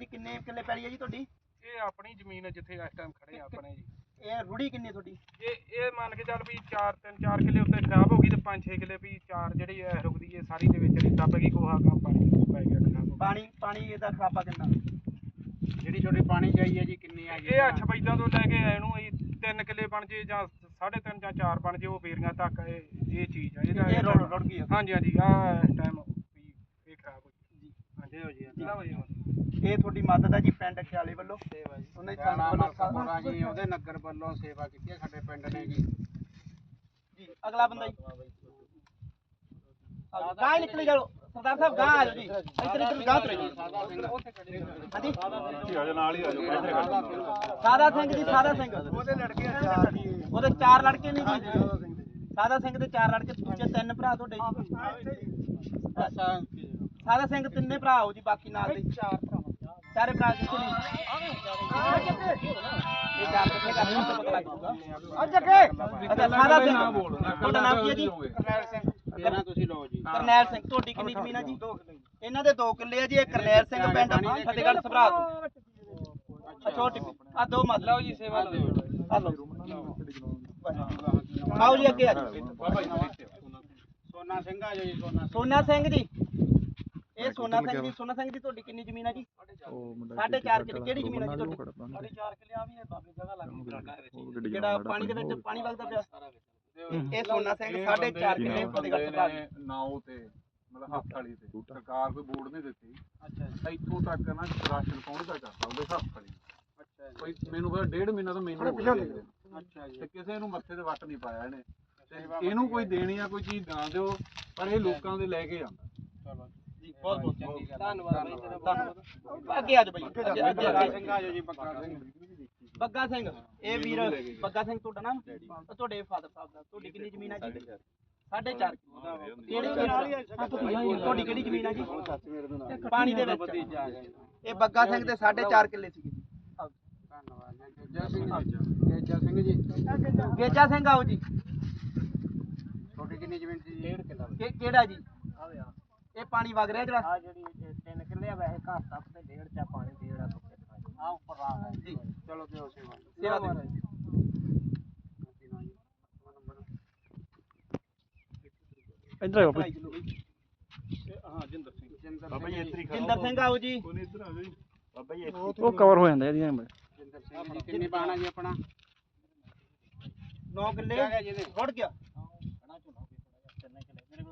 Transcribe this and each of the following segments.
ਦੀ ਕਿੰਨੇ ਕਿੱਲੇ ਪੈਲੀ ਹੈ ਜੀ ਤੁਹਾਡੀ? ਇਹ ਆਪਣੀ ਜ਼ਮੀਨ ਹੈ ਜਿੱਥੇ ਇਸ ਟਾਈਮ ਖੜੇ ਆ ਆਪਣੇ ਜੀ। ਇਹ ਰੁੜੀ ਕਿੰਨੀ ਤੁਹਾਡੀ? ਇਹ ਇਹ ਮੰਨ ਕੇ ਚੱਲ ਵੀ 4 3 4 ਕਿੱਲੇ ਉੱਤੇ ਖਰਾਬ ਹੋ ਗਈ ਤੇ 5 6 ਕਿੱਲੇ ਵੀ 4 ਜਿਹੜੀ ਇਹ ਰੁਕਦੀ ਹੈ ਸਾਰੀ ਦੇ ਵਿੱਚ ਰੇਤਾ ਪੈ ਗਈ ਕੋਹਾ ਕਾ ਪਾਣੀ ਪੈ ਗਿਆ ਖਰਾਬ ਹੋ ਪਾਣੀ ਪਾਣੀ ਇਹਦਾ ਖਰਾਬਾ ਕਿੰਨਾ? ਜਿਹੜੀ ਛੋਟੀ ਪਾਣੀ ਚਾਹੀਏ ਹੈ ਜੀ ਕਿੰਨੀ ਆ ਗਿਆ। ਇਹ ਅੱਠ ਬੈਦਾਂ ਤੋਂ ਲੈ ਕੇ ਇਹਨੂੰ ਇਹ 3 ਕਿੱਲੇ ਬਣ ਜੇ ਜਾਂ 3.5 ਜਾਂ 4 ਬਣ ਜੇ ਉਹ ਬੇਰੀਆਂ ਤੱਕ ਇਹ ਇਹ ਚੀਜ਼ ਆ। ਇਹਦਾ ਇਹ ਰੁੜ ਗਈ ਆ। ਹਾਂਜੀ ਹਾਂਜੀ ਆ ਇਸ ਟਾਈਮ ਵੀ ਇਹ ਖਰਾਬ ਹੋ ਗਈ। ਹਾਂਜੀ ਹੋ ਜੀ ਜੀ ਇਹ ਤੁਹਾਡੀ ਮਦਦ ਹੈ ਜੀ ਪਿੰਡ ਖਿਆਲੇ ਵੱਲੋਂ। ਸੇਵਾ ਜੀ। ਉਹਨਾਂ ਦੀ ਸੰਗਤ ਵੱਲੋਂ ਜੀ ਉਹਦੇ ਨਗਰ ਵੱਲੋਂ ਸੇਵਾ ਕੀਤੀ ਹੈ ਸਾਡੇ ਪਿੰਡ ਨੇ ਜੀ। ਜੀ ਅਗਲਾ ਬੰਦਾ ਜੀ। ਗਾਂ ਹੀ ਨਿਕਲੀ ਜਾਓ। ਸਰਦਾਰ ਸਾਹਿਬ ਗਾਂ ਆ ਜਾਓ ਜੀ। ਇੱਧਰ ਇੱਧਰ ਗਾਂ ਤੁਰੇ ਜੀ। ਹਾਂਜੀ। ਸਾਦਾ ਸਿੰਘ। ਜੀ ਸਾਦਾ ਸਿੰਘ। ਉਹਦੇ ਲੜਕੇ ਚਾਰ ਉਹਦੇ ਚਾਰ ਲੜਕੇ ਨੇ ਜੀ। ਸਾਦਾ ਸਿੰਘ ਦੇ ਚਾਰ ਲੜਕੇ ਦੂਜੇ ਤਿੰਨ ਭਰਾ ਤੁਹਾਡੇ ਜੀ। ਸਾਦਾ ਸਿੰਘ ਤਿੰਨੇ ਭਰਾ ਹੋ ਜੀ ਬਾਕੀ ਨਾਲ ਦੇ। ਚਾਰ ਭਰਾ ਚਾਰੇ ਭਰਾ ਕਿੱਥੇ ਨੇ ਇਹ ਚਾਰ ਕਿੱਥੇ ਕਰਦੇ ਨੇ ਪਤਾ ਲੱਗ ਜਾਊਗਾ ਅੱਜ ਅੱਗੇ ਅੱਛਾ ਸਾਦਾ ਸਿੰਘ ਤੁਹਾਡਾ ਨਾਮ ਕੀ ਹੈ ਜੀ? ਕਰਨੈਲ ਸਿੰਘ। ਤੇਰਾ ਤੁਸੀਂ ਲਓ ਜੀ। ਕਰਨੈਲ ਸਿੰਘ ਤੁਹਾਡੀ ਕਿੰਨੀ ਜ਼ਮੀਨ ਹੈ ਜੀ? ਇਹਨਾਂ ਦੇ 2 ਕਿੱਲੇ ਆ ਜੀ ਇਹ ਕਰਨੈਲ ਸਿੰਘ ਪਿੰਡ ਫਤਿਹਗੜ੍ਹ ਸਭਰਾ ਤੋਂ। ਆ ਛੋਟੀ ਆ ਦੋ ਮਤ ਲਓ ਜੀ ਸੇਵਾ ਲਓ। ਆ ਲਓ। ਆਓ ਜੀ ਅੱਗੇ ਆ ਜੀ ਸੋਨਾ ਸਿੰਘ ਆ ਜੀ ਸੋਨਾ ਸਿੰਘ ਜੀ। ਇਹ ਸੋਨਾ ਸਿੰਘ ਜੀ ਸੋਨਾ ਸਿੰਘ ਜੀ ਤੁਹਾਡੀ ਕਿੰਨੀ ਜ਼ਮੀਨ ਹੈ ਜੀ? ਸਾਢੇ ਚਾਰ ਕਿੱਲੇ ਕਿਹੜੀ ਜ਼ਮੀਨ ਹੈ ਜੀ ਤੁਹਾਡੀ? ਸਾਢੇ ਚਾਰ ਕਿੱਲੇ ਆ ਵੀ ਹੈ ਬਾਬੇ ਜਗ੍ਹਾ ਲੱਗ ਜਿਹੜਾ ਪਾਣੀ ਦੇ ਵਿੱਚ ਪਾਣੀ ਵਗਦਾ ਪਿਆ। ਇਹ ਸੋਨਾ ਸਿੰਘ ਸਾਢੇ ਚਾਰ ਕਿੱਲੇ ਫਤਿਹਗੜ੍ਹ ਸਭਰਾ ਤੋਂ ਨਾਉ ਤੇ ਮਤਲਬ ਹੱਥ ਵਾਲੀ ਤੇ। ਸਰਕਾਰ ਕੋਈ ਬੋਰਡ ਨਹੀਂ ਦਿੱਤੀ। ਅੱਛਾ ਜੀ। ਇੱਥੋਂ ਤੱਕ ਨਾ ਰਾਸ਼ਨ ਪਹੁੰਚਦਾ ਕਰਦਾ ਉਹਦੇ ਹੱਥ ਵਾਲੀ। ਅੱਛਾ ਜੀ। ਕੋਈ ਮੈਨੂੰ ਪਤਾ ਡੇਢ ਮਹੀਨਾ ਤਾਂ ਮੈਨੂੰ ਹੋ ਗਿਆ ਦੇਖਦੇ ਨੂੰ। ਅੱਛਾ ਜੀ। ਤੇ ਕਿਸੇ ਨੂੰ ਮੱਥੇ ਤੇ ਵੱਟ ਨਹੀਂ ਪਾਇਆ ਇਹਨੇ। ਇਹਨੂੰ ਕੋਈ ਦੇਣੀ ਆ ਕੋਈ ਚੀਜ਼ ਨਾ ਦਿਓ ਪਰ ਇਹ ਲੋਕਾਂ ਦੇ ਲੈ ਕੇ ਜਾਂਦਾ ਬਹੁਤ ਬਹੁਤ ਚੰਗੀ ਗੱਲ ਧੰਨਵਾਦ ਬਾਈ ਤੇਰਾ ਧੰਨਵਾਦ। ਅੱਗੇ ਆ ਜਾਓ ਬਾਈ। ਅੱਗੇ ਅੱਗੇ ਬੱਗਾ ਸਿੰਘ ਆ ਜੀ ਬੱਗਾ ਸਿੰਘ। ਬੱਗਾ ਸਿੰਘ ਇਹ ਵੀਰ ਬੱਗਾ ਸਿੰਘ ਤੁਹਾਡਾ ਨਾਮ? ਤੁਹਾਡੇ ਫਾਦਰ ਸਾਹਿਬ ਦਾ। ਤੁਹਾਡੀ ਕਿੰਨੀ ਜ਼ਮੀਨ ਹੈ ਜੀ? ਸਾਢੇ ਚਾਰ। ਕਿਹੜੀ ਤੁਹਾਡੀ ਕਿਹੜੀ ਜ਼ਮੀਨ ਹੈ ਜੀ ਪਾਣੀ ਦੇ ਵਿੱਚ। ਇਹ ਬੱਗਾ ਸਿੰਘ ਦੇ ਸਾਢੇ ਚਾਰ ਕਿੱਲੇ ਸੀ ਸਿੰਘ ਜੀ। ਗੇਜਾ ਆਓ ਜੀ। ਛੋਟੀ ਕਿੰਨੀ ਜ਼ਮੀਨ ਸੀ? ਡੇਢ ਕਿੱਲਾ ਕਿ- ਕਿਹੜਾ ਜੀ ਇਹ ਪਾਣੀ ਵਗ ਰਿਹਾ ਜਿਹੜਾ ਆ ਜਿਹੜੀ 3 ਕਿੱਲੇ ਆ ਵੈਸੇ ਘਰ ਤੱਕ ਤੇ ਡੇਢ ਚਾ ਪਾਣੀ ਦੀ ਜਿਹੜਾ ਸੁੱਕੇ ਆ ਉੱਪਰ ਆ ਜੀ। ਚਲੋ ਦਿਓ ਸੇਵਾ। ਸੇਵਾ ਦਿਓ। ਇੱਧਰ ਆਓ। ਹਾਂ ਜਿੰਦਰ ਸਿੰਘ। ਬਾਬਾ ਜੀ ਹੀ ਖੜੋ। ਜਿੰਦਰ ਸਿੰਘ ਆਓ ਜੀ। ਕੋਈ ਨਹੀਂ ਇੱਧਰ ਆ ਜਾਓ ਬਾਬਾ ਜੀ ਉਹ ਕਵਰ ਹੋ ਜਾਂਦਾ ਇਹਦੀਆਂ ਜਿੰਦਰ ਸਿੰਘ ਜੀ ਕਿੰਨੀ ਬਾਣਾ ਜੀ ਆਪਣਾ? 9 ਕਿੱਲੇ। ਕਿਆ ਗਿਆ ਜੀ ਇਹਦੇ? ਰੁੜ ਗਿਆ। ਅੱਛਾ ਕੋਈ ਨਹੀਂ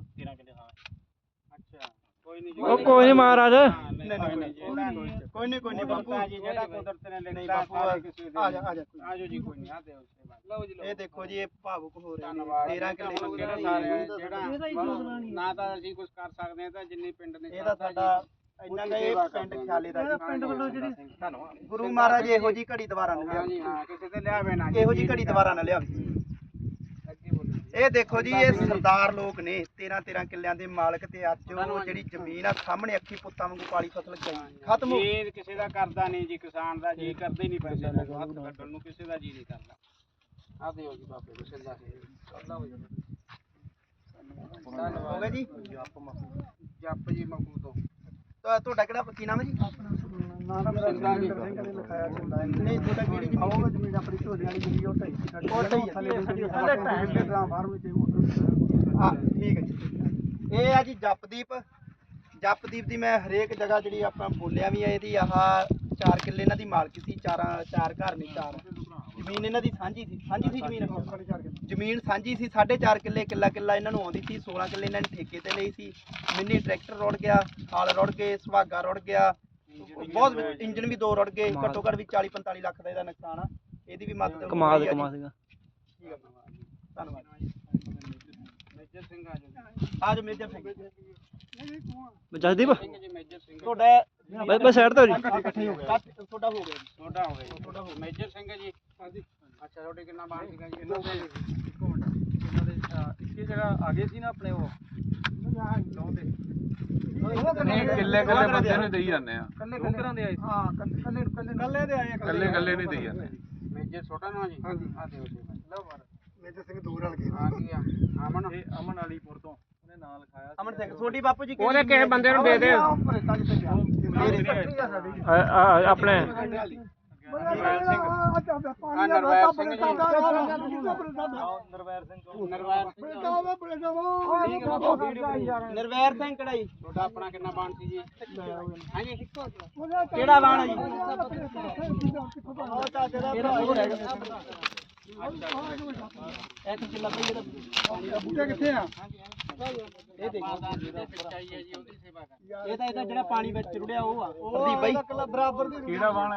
ਉਹ ਕੋਈ ਨਹੀਂ ਮਹਾਰਾਜ। ਨਹੀਂ ਨਹੀਂ ਕੋਈ ਨਹੀਂ ਕੋਈ ਨਹੀਂ ਬਾਪੂ। ਜੀ ਜਿਹੜਾ ਕੁਦਰਤ ਨੇ ਨਹੀਂ ਲਿਖਿਆ ਬਾਪੂ ਸਾਰੇ ਕਿਸੇ ਦੇ ਆ ਜਾ ਆ ਜਾ ਆ ਜਾਓ ਜੀ ਕੋਈ ਨਹੀਂ ਆ ਲਓ ਜੀ ਇਹ ਦੇਖੋ ਜੀ ਇਹ ਭਾਵੁਕ ਹੋ ਰਹੇ ਨੇ। ਧੰਨਵਾਦ। 13 ਕਿੱਲੇ ਮੰਗੇ ਜਿਹੜਾ ਨੇ। ਸਾਰੇ ਜਿਹੜਾ ਨਾ ਤਾਂ ਅਸੀਂ ਕੁਝ ਕਰ ਸਕਦੇ ਹਾਂ ਤਾਂ ਜਿੰਨੀ ਪਿੰਡ ਨੇ ਸਾਡਾ ਦਾ ਇਹ ਸੇਵਾ ਪਿੰਡ ਕਰਦੇ ਖਿਆਲੇ ਦਾ ਜੀ। ਪਿੰਡ ਵੱਲੋਂ ਜਿਹੜੀ ਧੰਨਵਾਦ। ਗੁਰੂ ਮਹਾਰਾਜ ਇਹੋ ਜੀ ਘੜੀ ਦੁਬਾਰਾ ਨਾ ਹਾਂ ਲਿਆਵੇ। ਜੀ ਹਾਂ ਕਿਸੇ ਤੇ ਲਿਆਵੇ ਨਾ ਇਹੋ ਜੀ ਘੜੀ ਦੁਬਾਰਾ ਨਾ ਲਿਆਵੇ। ਇਹ ਦੇਖੋ ਜੀ ਇਹ ਸਰਦਾਰ ਲੋਕ ਨੇ 13 13 ਕਿੱਲਿਆਂ ਦੇ ਮਾਲਕ ਤੇ ਅੱਜ ਉਹ ਜਿਹੜੀ ਜ਼ਮੀਨ ਆ ਸਾਹਮਣੇ ਅੱਖੀ ਪੁੱਤਾਂ ਵਾਂਗੂ ਕਾਲੀ ਫਸਲ ਗਈ ਖਤਮ ਹੋ ਗਈ। ਇਹ ਕਿਸੇ ਦਾ ਕਰਦਾ ਨਹੀਂ ਜੀ ਕਿਸਾਨ ਦਾ ਜੀ ਕਰਦੇ ਹੀ ਨਹੀਂ ਪੈਸੇ ਦਾ ਹੱਥ ਕੱਢਣ ਨੂੰ ਕਿਸੇ ਦਾ ਜੀ ਨਹੀਂ ਕਰਦਾ। ਆ ਦਿਓ ਜੀ ਬਾਪੇ ਨੂੰ ਸਿੱਧਾ ਹੋ ਗਿਆ ਜੀ? ਜੱਪ ਜੀ ਮਕੂ ਤੋਂ। ਤਾਂ ਤੁਹਾਡਾ ਕਿਹੜਾ ਕੀ ਨਾਮ ਹੈ ਜੀ? ਸਿੰਦਾ ਜੀ ਨਹੀਂ ਤੁਹਾਡਾ ਕਿਹੜੀ ਜ਼ਮੀਨ ਆਉਗਾ ਜ਼ਮੀਨ ਆਪਣੀ ਝੋਲੇ ਵਾਲੀ ਜਿਹੜੀ ਉਹ ਢਾਈ ਸਾਡੀ ਉਹ ਢਾਈ ਥੱਲੇ ਥੱਲੇ ਟਾਈਮ ਦੇ ਫਾਰਮ ਵਿੱਚ ਹਾਂ ਠੀਕ ਹੈ ਜੀ ਇਹ ਆ ਜੀ ਜਪਦੀਪ। ਜਪਦੀਪ ਦੀ ਮੈਂ ਹਰੇਕ ਜਗ੍ਹਾ ਜਿਹੜੀ ਆਪਾਂ ਬੋਲਿਆ ਵੀ ਆ, ਇਹਦੀ ਆਹ 4 ਕਿੱਲੇ ਇਹਨਾਂ ਦੀ ਮਾਲਕੀ ਸੀ, ਚਾਰਾਂ, ਚਾਰ ਘਰ ਨੇ ਚਾਰ। ਜ਼ਮੀਨ ਇਹਨਾਂ ਦੀ ਸਾਂਝੀ ਸੀ ਸਾਂਝੀ ਸੀ ਜ਼ਮੀਨ? ਜ਼ਮੀਨ ਸਾਂਝੀ ਸੀ 4.5 ਕਿੱਲੇ, ਕਿੱਲਾ ਕਿੱਲਾ ਇਹਨਾਂ ਨੂੰ ਆਉਂਦੀ ਸੀ 16 ਕਿੱਲੇ ਇਹਨਾਂ ਨੇ ਠੇਕੇ ਤੇ ਲਈ ਸੀ। ਮਿੰਨੀ ਟਰੈਕਟਰ ਰੁੜ ਗਿਆ ਹਲ ਰੁੜ ਗਏ, ਸੁਹਾਗਾ ਰੁੜ ਗਿਆ ਬਹੁਤ ਇੰਜਨ ਵੀ ਦੋ ਰੁੜ ਗਏ ਘੱਟੋ ਘੱਟ ਵੀ 40 45 ਲੱਖ ਦਾ ਇਹਦਾ ਨੁਕਸਾਨ ਆ। ਇਹਦੀ ਵੀ ਮਦਦ ਆ ਜੀ। ਕਮਾ ਸੀਗਾ। ਠੀਕ ਆ। ਧੰਨਵਾਦ। ਮੇਜਰ ਸਿੰਘ ਆ ਜੀ ਆਜ ਮੇਜਰ ਸਿੰਘ। ਜਸਦੀਪ? ਤੁਹਾਡਾ ਬਈ ਬਈ ਸਾਈਡ ਤੇ ਹੋ ਜੀ। ਇਕੱਠੇ ਹੋ ਗਿਆ ਤੁਹਾਡਾ ਹੋ ਗਿਆ ਛੋਟਾ ਹੋ ਗਿਆ ਛੋਟਾ ਹੋ ਗਿਆ। ਮੇਜਰ ਸਿੰਘ ਜੀ। ਹਾਂਜੀ। ਅੱਛਾ ਤੁਹਾਡੇ ਕਿੰਨਾ ਬਾਣ ਸੀਗਾ ਜੀ? ਇਹਨਾਂ ਦੇ ਇੱਕ ਮਿੰਟ। ਇਹਨਾਂ ਦੇ ਇੱਕੇ ਜਗ੍ਹਾ ਆ ਗਏ ਸੀ ਨਾ ਆਪਣੇ ਉਹ? ਲਾਉਂਦੇ ਕਿੱਲੇ ਕਿੱਲੇ ਬੰਦੇ ਨੂੰ ਦੇਈ ਜਾਂਦੇ ਆ। ਕੱਲੇ ਕੱਲੇ ਦੇ ਆਏ ਹਾਂ ਕੱਲੇ ਕੱਲੇ ਕੱਲੇ ਦੇ ਆਏ ਕੱਲੇ ਕੱਲੇ ਨਹੀਂ ਦੇਈ ਜਾਂਦੇ। ਮੇਜਰ ਛੋਟਾ ਨਾ ਜੀ? ਹਾਂਜੀ। ਆ ਦਿਓ ਜੀ ਲਓ ਮਾਰ ਮੇਜਰ ਸਿੰਘ ਦੂਰ ਵਾਲ ਗਏ। ਆ ਕੀ ਆ ਅਮਨ? ਇਹ ਅਮਨ ਵਾਲੀਪੁਰ ਤੋਂ। ਉਹਨੇ ਅਮਨ ਸਿੰਘ ਤੁਹਾਡੀ ਬਾਪੂ ਜੀ ਉਹਦੇ ਕਿਸੇ ਬੰਦੇ ਨੂੰ ਦੇ ਦੇ ਆਪਣੇ। ਆ ਨਰਵੈਰ ਸਿੰਘ। ਨਿਰਵੈਰ ਸਿੰਘ ਕਢਾਈ। ਤੁਹਾਡਾ ਆਪਣਾ ਕਿੰਨਾ ਬਾਣ ਸੀ ਜੀ? ਹਾਂਜੀ। ਕਿਹੜਾ ਬਾਣ ਹੈ ਜੀ ਇਹਦਾ ਹੋਰ ਹੈਗਾ। ਇੱਕ ਕਿੱਲਾ ਪਈ ਦਾ ਬੂਟਾ ਕਿੱਥੇ ਆ? ਇਹ ਦੇਖ ਜਿਹਦੇ ਵਿੱਚ ਆਈ ਹੈ ਜੀ ਉਹਦੀ ਸੇਵਾ ਕਰ ਇਹ ਤਾਂ ਇਹਦਾ ਜਿਹੜਾ ਪਾਣੀ ਵਿੱਚ ਰੁੜਿਆ ਉਹ ਆ ਪ੍ਰਦੀਪ ਬਾਈ ਬਰਾਬਰ ਦੀ ਕਿਹੜਾ ਬਾਣ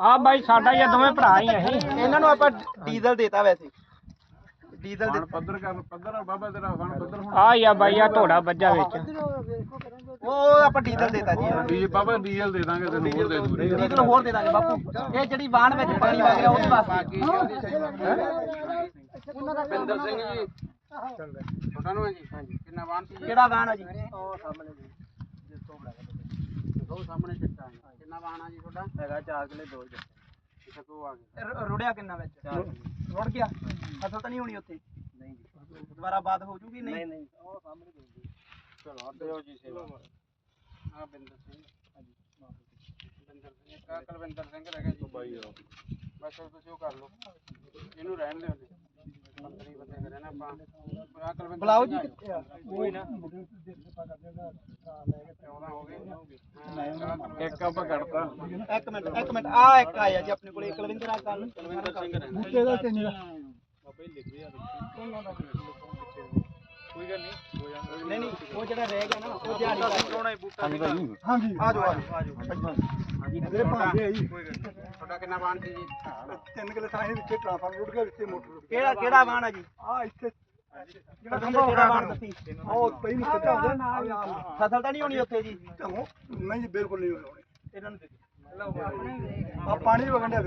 ਆ ਬਾਈ ਸਾਡਾ ਹੀ ਦੋਵੇਂ ਭਰਾ ਹੀ ਅਸੀਂ ਇਹਨਾਂ ਨੂੰ ਆਪਾਂ ਡੀਜ਼ਲ ਦੇਤਾ ਵੈਸੇ ਡੀਜ਼ਲ ਦੇ ਪੱਧਰ ਕਰ ਪੱਧਰ ਆ ਬਾਬਾ ਤੇਰਾ ਬਾਣ ਪੱਧਰ ਹੁਣ ਆ ਆ ਬਾਈ ਆ ਢੋੜਾ ਵੱਜਾ ਵਿੱਚ ਉਹ ਆਪਾਂ ਡੀਜ਼ਲ ਦੇਤਾ ਜੀ। ਡੀ ਬਾਬਾ ਡੀਜ਼ਲ ਦੇ ਦਾਂਗੇ ਤੈਨੂੰ ਹੋਰ ਦੇ ਦੂਰੇ ਡੀਜ਼ਲ ਹੋਰ ਦੇ ਦਾਂਗੇ ਬਾਪੂ ਇਹ ਜਿਹੜੀ ਬਾਣ ਵਿੱਚ ਪਾਣੀ ਵਗ ਰਿਹਾ ਉਹਦੇ ਵਾਸਤੇ ਬਿੰਦਰ ਸਿੰਘ ਜੀ ਤੁਹਾਡਾ ਨੂੰ ਹੈ ਜੀ? ਹਾਂਜੀ। ਕਿੰਨਾ ਬਾਣ ਸੀ ਜੀ? ਕਿਹੜਾ ਬਾਣ ਆ ਜੀ? ਉਹ ਸਾਹਮਣੇ ਚਿੱਟਾ ਹੈ। ਕਿੰਨਾ ਬਾਣ ਆ ਜੀ ਤੁਹਾਡਾ? ਹੈਗਾ 4 ਕਿਲੇ 2 ਅੱਛਾ ਦੋ ਆ ਗਏ। ਰ- ਰੁੜਿਆ ਕਿੰਨਾ ਵਿੱਚ? ਰੁੜ ਗਿਆ? ਫਸਲ ਤਾਂ ਨਹੀਂ ਹੋਣੀ ਉੱਥੇ? ਨਹੀਂ ਦੁਬਾਰਾ ਬਾਦ ਹੋ ਜੂਗੀ ਨਹੀਂ? ਨਹੀਂ ਚਲੋ ਦਿਓ ਜੀ ਸੇਵਾ। ਆ ਬਿੰਦਰ ਸਿੰਘ। ਹਾਂਜੀ। ਬਿੰਦਰ ਸਿੰਘ। ਕਾ ਕੁਲਵਿੰਦਰ ਸਿੰਘ ਰਹਿ ਗਿਆ ਜੀ। ਬਾਈ ਬਸ ਉਹ ਤੁਸੀਂ ਉਹ ਕਰ ਲਓ। ਇਹਨੂੰ ਰਹਿਣ ਦਿਓ ਜੀ ਮੰਤਰੀ ਬੰਦੇ ਕਰੇ ਨਾ ਆਪਾਂ ਆ ਕੁਲਵਿੰਦਰ ਬੁਲਾਓ ਜੀ ਕਿੱਥੇ ਆ? ਕੋਈ ਨਾ। ਇੱਕ ਆਪਾਂ ਕੱਢਤਾ। ਇੱਕ ਮਿੰਟ ਇੱਕ ਮਿੰਟ। ਆ ਇੱਕ ਆਇਆ ਜੀ ਆਪਣੇ ਕੋਲੇ ਕੁਲਵਿੰਦਰ ਆ ਕੱਲ ਕੁਲਵਿੰਦਰ ਸਿੰਘ ਰਹਿੰਦਾ। ਬੂਟੇ ਦਾ? ਤਿੰਨ ਕੋਈ ਗੱਲ ਨਹੀਂ। ਨਹੀਂ ਨਹੀਂ ਉਹ ਜਿਹੜਾ ਰਹਿ ਗਿਆ ਨਾ ਉਹ ਦਿਹਾੜੀ ਦਾ ਹਾਂਜੀ ਭਾਈ। ਹਾਂਜੀ। ਆ ਜਾਓ ਆ ਜਾਓ ਆ ਜਾਓ। ਮੇਰੇ ਭਾਂਜੇ ਆਈ ਤੁਹਾਡਾ ਕਿੰਨਾ ਬਾਣ ਸੀ ਜੀ? ਤਿੰਨ ਕਿਲੇ ਸਾਹੇ ਵਿੱਚ ਟ੍ਰਾਂਸਫਾਰਮਰ ਰੁੜ ਗਿਆ ਵਿੱਚੇ ਮੋਟਰ ਕਿਹੜਾ ਕਿਹੜਾ ਬਾਣ ਆ ਜੀ? ਆ ਇੱਥੇ। ਜਿਹੜਾ ਖੰਭਾ ਕਿਹੜਾ ਬਾਣ ਦੱਸੀ ਉਹ ਪਈ ਨਹੀਂ ਸੱਚਾ ਫਸਲ ਤਾਂ ਨਹੀਂ ਹੋਣੀ ਉੱਥੇ ਜੀ? ਨਹੀਂ ਜੀ ਬਿਲਕੁਲ ਨਹੀਂ ਹੋਣੀ। ਇਹਨਾਂ ਨੂੰ ਆ ਪਾਣੀ ਵਗਣ ਡਿਆ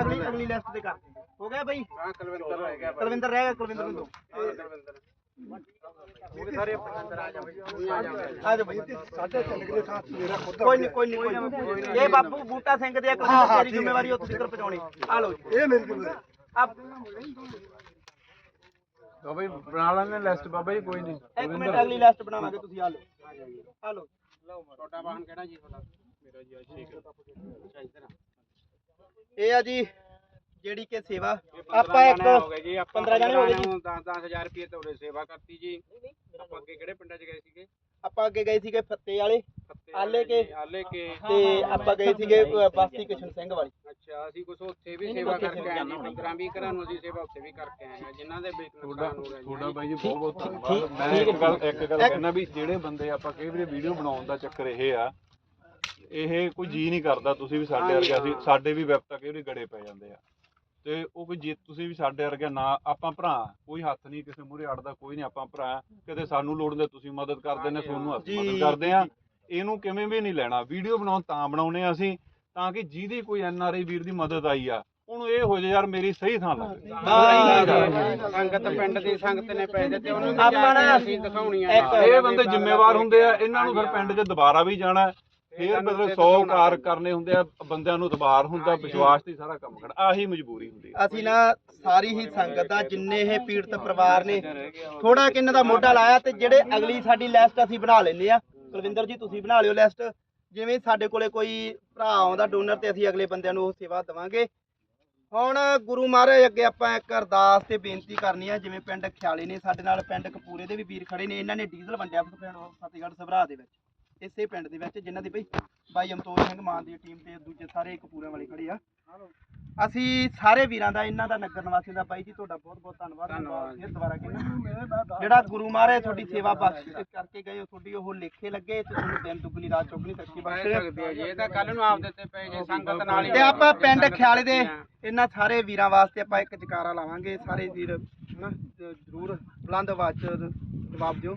ਅਗਲੀ ਅਗਲੀ ਲਿਸਟ ਤੇ ਕਰ ਹੋ ਗਿਆ ਬਈ? ਹਾਂ ਕੁਲਵਿੰਦਰ ਰਹਿ ਗਿਆ ਕੁਲਵਿੰਦਰ ਰਹਿ ਗਿਆ ਕੁਲਵਿੰਦਰ ਨੂੰ ਕੁਲਵਿੰਦਰ। ਕੋਈ ਨਹੀਂ ਕੋਈ ਨਹੀਂ ਕੋਈ ਨਹੀਂ ਇਹ ਬਾਪੂ ਬੂਟਾ ਸਿੰਘ ਦੀ ਇੱਕ ਤੇਰੀ ਜ਼ਿੰਮੇਵਾਰੀ ਉਹ ਤੁਸੀਂ ਕਰ ਪਹੁੰਚਾਉਣੀ ਆ ਲਓ ਇਹ ਮੇਰੀ ਜ਼ਿੰਮੇਵਾਰੀ। ਆ ਬਾਬਾ ਜੀ ਬਣਾ ਲੈਣੇ ਲਿਸਟ ਬਾਬਾ ਜੀ ਕੋਈ ਨਹੀਂ। ਇੱਕ ਮਿੰਟ ਅਗਲੀ ਲਿਸਟ ਬਣਾਵਾਂਗੇ ਤੁਸੀਂ ਆ ਲਓ। ਆ ਲਓ। ਤੁਹਾਡਾ ਬਾਣ ਕਿਹੜਾ ਜੀ ਤੁਹਾਡਾ? ਮੇਰਾ ਜੀ ਅੱਛਾ ਇੱਧਰ ਆ ਇਹ ਆ ਜੀ ਜਿਹੜੀ ਕਿ ਸੇਵਾ ਆਪਾਂ ਇੱਕ ਹੋ ਗਏ ਜੀ ਆਪਾਂ 15 ਜਣੇ ਹੋ ਗਏ ਜੀ। 10 10000 ਰੁਪਏ ਤੁਹਾਡੇ ਸੇਵਾ ਕਰਤੀ ਜੀ। ਆਪਾਂ ਅੱਗੇ ਕਿਹੜੇ ਪਿੰਡਾਂ 'ਚ ਗਏ ਸੀਗੇ? ਆਪਾਂ ਅੱਗੇ ਗਏ ਸੀਗੇ ਫੱਤੇ ਵਾਲੇ ਆਲੇ ਕੇ। ਆਲੇ ਕੇ। ਤੇ ਆਪਾਂ ਗਏ ਸੀਗੇ ਬਸਤੀ ਕਿਸ਼ਨ ਸਿੰਘ ਵਾਲੀ। ਅੱਛਾ ਅਸੀਂ ਕੁਛ ਉੱਥੇ ਵੀ ਸੇਵਾ ਕਰਕੇ ਆਏ ਜੀ 15 20 ਘਰਾਂ ਨੂੰ ਅਸੀਂ ਸੇਵਾ ਉੱਥੇ ਵੀ ਕਰਕੇ ਆਏ ਹਾਂ ਜਿਨ੍ਹਾਂ ਦੇ ਵਿੱਚ ਨੁਕਸਾਨ ਹੋ ਜੀ। ਤੁਹਾਡਾ ਬਾਈ ਜੀ ਬਹੁਤ ਬਹੁਤ ਧੰਨਵਾਦ। ਮੈਂ ਇੱਕ ਗੱਲ ਇੱਕ ਗੱਲ ਕਹਿਣਾ ਵੀ ਜਿਹੜੇ ਬੰਦੇ ਆਪਾਂ ਕਈ ਵਾਰੀ ਵੀਡੀਓ ਬਣਾਉਣ ਦਾ ਚੱਕਰ ਇਹ ਆ ਇਹ ਕੋਈ ਜੀ ਨਹੀਂ ਕਰਦਾ ਤੁਸੀਂ ਵੀ ਸਾਡੇ ਵਰਗੇ ਅਸੀਂ ਸਾਡੇ ਵੀ ਵਿਪਤਾ ਕਈ ਵਾਰੀ ਗੜੇ ਪੈ ਜਾਂਦੇ ਆ। ਤੇ ਉਹ ਕੋਈ ਜੇ ਤੁਸੀਂ ਵੀ ਸਾਡੇ ਵਰਗੇ ਨਾ ਆਪਾਂ ਭਰਾ ਕੋਈ ਹੱਥ ਨਹੀਂ ਕਿਸੇ ਮੂਹਰੇ ਅੜਦਾ ਕੋਈ ਨਹੀਂ ਆਪਾਂ ਭਰਾ ਕਿਤੇ ਸਾਨੂੰ ਲੋੜ ਹੁੰਦੇ ਤੁਸੀਂ ਮਦਦ ਕਰਦੇ ਨੇ ਤੁਹਾਨੂੰ ਅਸੀਂ ਮਦਦ ਕਰਦੇ ਆ ਇਹਨੂੰ ਕਿਵੇਂ ਵੀ ਨਹੀਂ ਲੈਣਾ ਵੀਡੀਓ ਬਣਾਉਣ ਤਾਂ ਬਣਾਉਨੇ ਆ ਅਸੀਂ ਤਾਂ ਕਿ ਜਿਹਦੀ ਕੋਈ ਐਨ ਆਰ ਆਈ ਵੀਰ ਦੀ ਮਦਦ ਆਈ ਆ ਉਹਨੂੰ ਇਹ ਹੋ ਜਾ ਯਾਰ ਮੇਰੀ ਸਹੀ ਥਾਂ ਲੱਗ ਸੰਗਤ ਪਿੰਡ ਦੀ ਸੰਗਤ ਨੇ ਪੈਸੇ ਦਿੱਤੇ ਉਹਨੂੰ ਆਪਾਂ ਨਾ ਅਸੀਂ ਦਿਖਾਉਣੀਆਂ ਇੱਕ- ਇਹ ਬੰਦੇ ਜ਼ਿੰਮੇਵਾਰ ਹੁੰਦੇ ਆ ਇਹਨਾਂ ਨੂੰ ਫਿਰ ਪਿੰਡ 'ਚ ਦੁਬਾਰਾ ਵੀ ਜਾਣਾ ਹੈ। ਫਿਰ ਮਤਲਬ 100 ਕਾਰ ਕਰਨੇ ਹੁੰਦੇ ਆ ਬੰਦਿਆਂ ਨੂੰ ਦਬਾਰ ਹੁੰਦਾ ਵਿਸ਼ਵਾਸ ਤੇ ਸਾਰਾ ਕੰਮ ਕਰਨਾ ਆਹੀ ਮਜਬੂਰੀ ਹੁੰਦੀ ਆ। ਅਸੀਂ ਨਾ ਸਾਰੀ ਹੀ ਸੰਗਤ ਦਾ ਜਿੰਨੇ ਇਹ ਪੀੜਤ ਪਰਿਵਾਰ ਨੇ ਥੋੜਾ ਕਿ ਇਹਨਾਂ ਦਾ ਮੋਢਾ ਲਾਇਆ ਤੇ ਜਿਹੜੇ ਅਗਲੀ ਸਾਡੀ ਲਿਸਟ ਅਸੀਂ ਬਣਾ ਲੈਂਦੇ ਆ। ਕੁਲਵਿੰਦਰ ਜੀ ਤੁਸੀਂ ਬਣਾ ਲਿਓ ਲਿਸਟ ਜਿਵੇਂ ਸਾਡੇ ਕੋਲੇ ਕੋਈ ਭਰਾ ਆਉਂਦਾ ਡੋਨਰ ਤੇ ਅਸੀਂ ਅਗਲੇ ਬੰਦਿਆਂ ਨੂੰ ਉਹ ਸੇਵਾ ਦੇਵਾਂਗੇ। ਹੁਣ ਗੁਰੂ ਮਹਾਰਾਜ ਅੱਗੇ ਆਪਾਂ ਇੱਕ ਅਰਦਾਸ ਤੇ ਬੇਨਤੀ ਕਰਨੀ ਆ ਜਿਵੇਂ ਪਿੰਡ ਖਿਆਲੇ ਨੇ ਸਾਡੇ ਨਾਲ ਪਿੰਡ ਕਪੂਰੇ ਦੇ ਵੀ ਵੀਰ ਖੜੇ ਨੇ ਇਹਨਾਂ ਨੇ ਡੀਜ਼ਲ ਵੰਡਿਆ ਫਤਿਹਗੜ੍ਹ ਸਭਰਾ ਦੇ ਵਿੱਚ। ਇਸੇ ਪਿੰਡ ਦੇ ਵਿੱਚ ਜਿਨ੍ਹਾਂ ਦੀ ਬਈ ਬਾਈ ਅਮਤੋਜ ਸਿੰਘ ਮਾਨ ਦੀ ਟੀਮ ਤੇ ਦੂਜੇ ਸਾਰੇ ਕਪੂਰੇ ਵਾਲੇ ਖੜੇ ਆ। ਅਸੀਂ ਸਾਰੇ ਵੀਰਾਂ ਦਾ ਇਹਨਾਂ ਦਾ ਨਗਰ ਨਿਵਾਸੀਆਂ ਦਾ ਬਾਈ ਜੀ ਤੁਹਾਡਾ ਬਹੁਤ ਬਹੁਤ ਧੰਨਵਾਦ। ਫਿਰ ਦੁਬਾਰਾ ਕਹਿੰਦਾ ਜਿਹੜਾ ਗੁਰੂ ਮਹਾਰਾਜ ਤੁਹਾਡੀ ਸੇਵਾ ਬਖਸ਼ ਕਰਕੇ ਗਏ ਹੋ ਤੁਹਾਡੀ ਉਹ ਲੇਖੇ ਲੱਗੇ ਤੇ ਤੁਹਾਨੂੰ ਦਿਨ ਦੁੱਗਣੀ ਰਾਤ ਚੌਗਣੀ ਤਰੱਕੀ ਬਖਸ਼ੇ। ਸਕਦੇ ਆ ਜੀ। ਇਹ ਤਾਂ ਕੱਲ ਨੂੰ ਆਪ ਦਿੱਤੇ ਪਏ ਜੇ ਸੰਗਤ ਨਾਲ ਹੀ ਤੇ ਆਪਾਂ ਪਿੰਡ ਖਿਆਲੇ ਦੇ। ਇਹਨਾਂ ਸਾਰੇ ਵੀਰਾਂ ਵਾਸਤੇ ਆਪਾਂ ਇੱਕ ਜਕਾਰਾ ਲਾਵਾਂਗੇ। ਸਾਰੇ ਵੀਰ ਹਨਾ ਤੇ ਜ਼ਰੂਰ ਬੁਲੰਦ ਆਵਾਜ਼ ਚ ਜਵਾਬ ਦਿਓ।